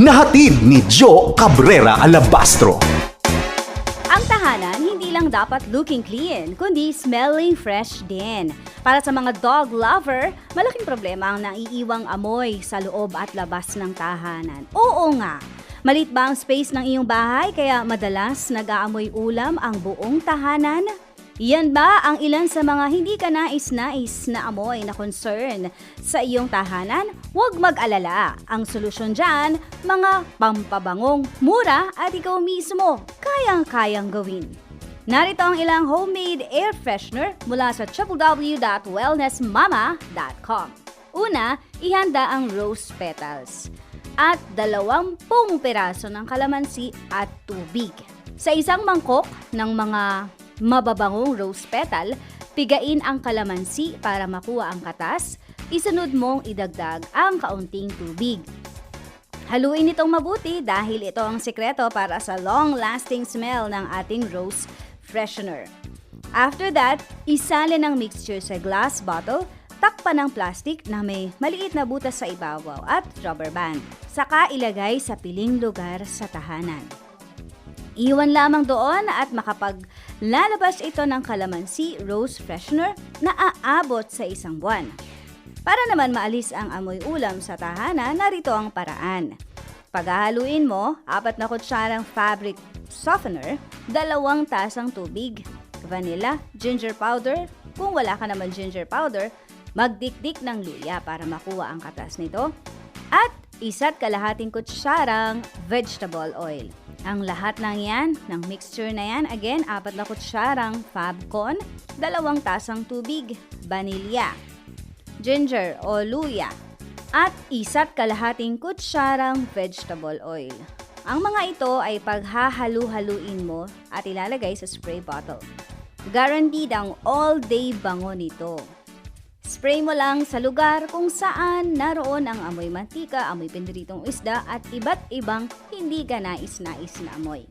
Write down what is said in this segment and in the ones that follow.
na hatid ni Joe Cabrera Alabastro. Ang tahanan hindi lang dapat looking clean, kundi smelling fresh din. Para sa mga dog lover, malaking problema ang naiiwang amoy sa loob at labas ng tahanan. Oo nga, malit ba ang space ng iyong bahay kaya madalas nag-aamoy ulam ang buong tahanan? Yan ba ang ilan sa mga hindi ka nais-nais na amoy na concern sa iyong tahanan? Huwag mag-alala. Ang solusyon dyan, mga pampabangong, mura at ikaw mismo kayang-kayang gawin. Narito ang ilang homemade air freshener mula sa www.wellnessmama.com. Una, ihanda ang rose petals at dalawampung piraso ng kalamansi at tubig. Sa isang mangkok ng mga mababangong rose petal, pigain ang kalamansi para makuha ang katas, isunod mong idagdag ang kaunting tubig. Haluin itong mabuti dahil ito ang sikreto para sa long-lasting smell ng ating rose freshener. After that, isalin ang mixture sa glass bottle, takpan ng plastic na may maliit na butas sa ibabaw at rubber band. Saka ilagay sa piling lugar sa tahanan. Iwan lamang doon at makapag lalabas ito ng kalamansi rose freshener na aabot sa isang buwan. Para naman maalis ang amoy ulam sa tahanan, narito ang paraan. Paghahaluin mo, apat na kutsarang fabric softener, dalawang tasang tubig, vanilla, ginger powder, kung wala ka naman ginger powder, magdikdik ng luya para makuha ang katas nito, at isa't kalahating kutsarang vegetable oil. Ang lahat ng yan, ng mixture na yan, again, apat na kutsarang fabcon, dalawang tasang tubig, vanilya, ginger o luya, at isa't kalahating kutsarang vegetable oil. Ang mga ito ay paghahalu-haluin mo at ilalagay sa spray bottle. Guaranteed ang all-day bango nito. Spray mo lang sa lugar kung saan naroon ang amoy mantika, amoy pindiritong isda at iba't ibang hindi ka nais-nais na amoy.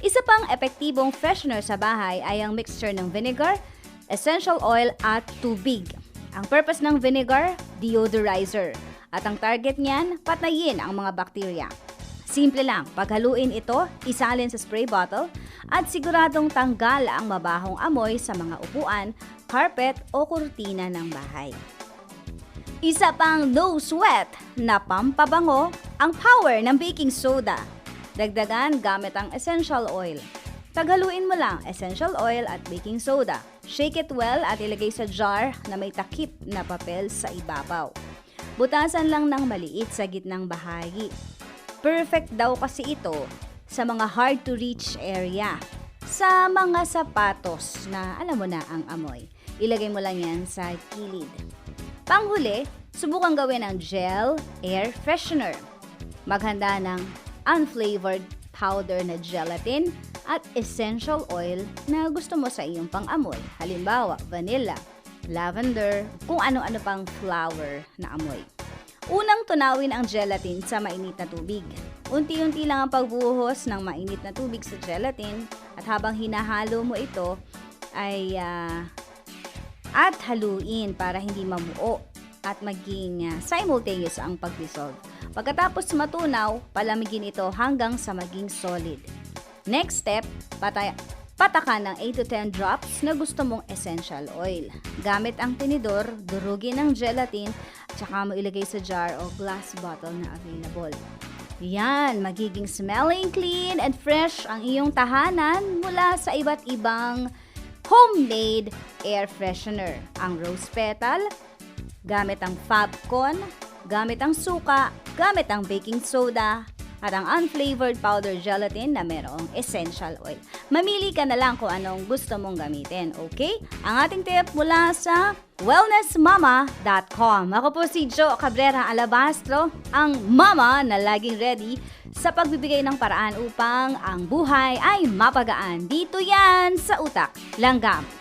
Isa pang epektibong freshener sa bahay ay ang mixture ng vinegar, essential oil at tubig. Ang purpose ng vinegar, deodorizer. At ang target niyan, patayin ang mga bakterya. Simple lang, paghaluin ito, isalin sa spray bottle at siguradong tanggal ang mabahong amoy sa mga upuan, carpet o kurtina ng bahay. Isa pang no sweat na pampabango ang power ng baking soda. Dagdagan gamit ang essential oil. Taghaluin mo lang essential oil at baking soda. Shake it well at ilagay sa jar na may takip na papel sa ibabaw. Butasan lang ng maliit sa gitnang bahagi. Perfect daw kasi ito sa mga hard to reach area. Sa mga sapatos na alam mo na ang amoy. Ilagay mo lang yan sa kilid. Panghuli, subukan gawin ang gel air freshener. Maghanda ng unflavored powder na gelatin at essential oil na gusto mo sa iyong pang-amoy. Halimbawa, vanilla, lavender, kung ano-ano pang flower na amoy. Unang tunawin ang gelatin sa mainit na tubig. Unti-unti lang ang pagbuhos ng mainit na tubig sa gelatin at habang hinahalo mo ito ay ah, at haluin para hindi mamuo at maging ah, simultaneous ang pag-dissolve. Pagkatapos matunaw, palamigin ito hanggang sa maging solid. Next step, patay patakan ng 8 to 10 drops na gusto mong essential oil. Gamit ang tinidor, durugin ang gelatin, tsaka mo ilagay sa jar o glass bottle na available. Yan, magiging smelling clean and fresh ang iyong tahanan mula sa iba't ibang homemade air freshener. Ang rose petal, gamit ang Fabcon, gamit ang suka, gamit ang baking soda, at ang unflavored powder gelatin na merong essential oil. Mamili ka na lang kung anong gusto mong gamitin, okay? Ang ating tip mula sa wellnessmama.com. Ako po si Jo Cabrera Alabastro, ang mama na laging ready sa pagbibigay ng paraan upang ang buhay ay mapagaan. Dito yan sa Utak Langgam.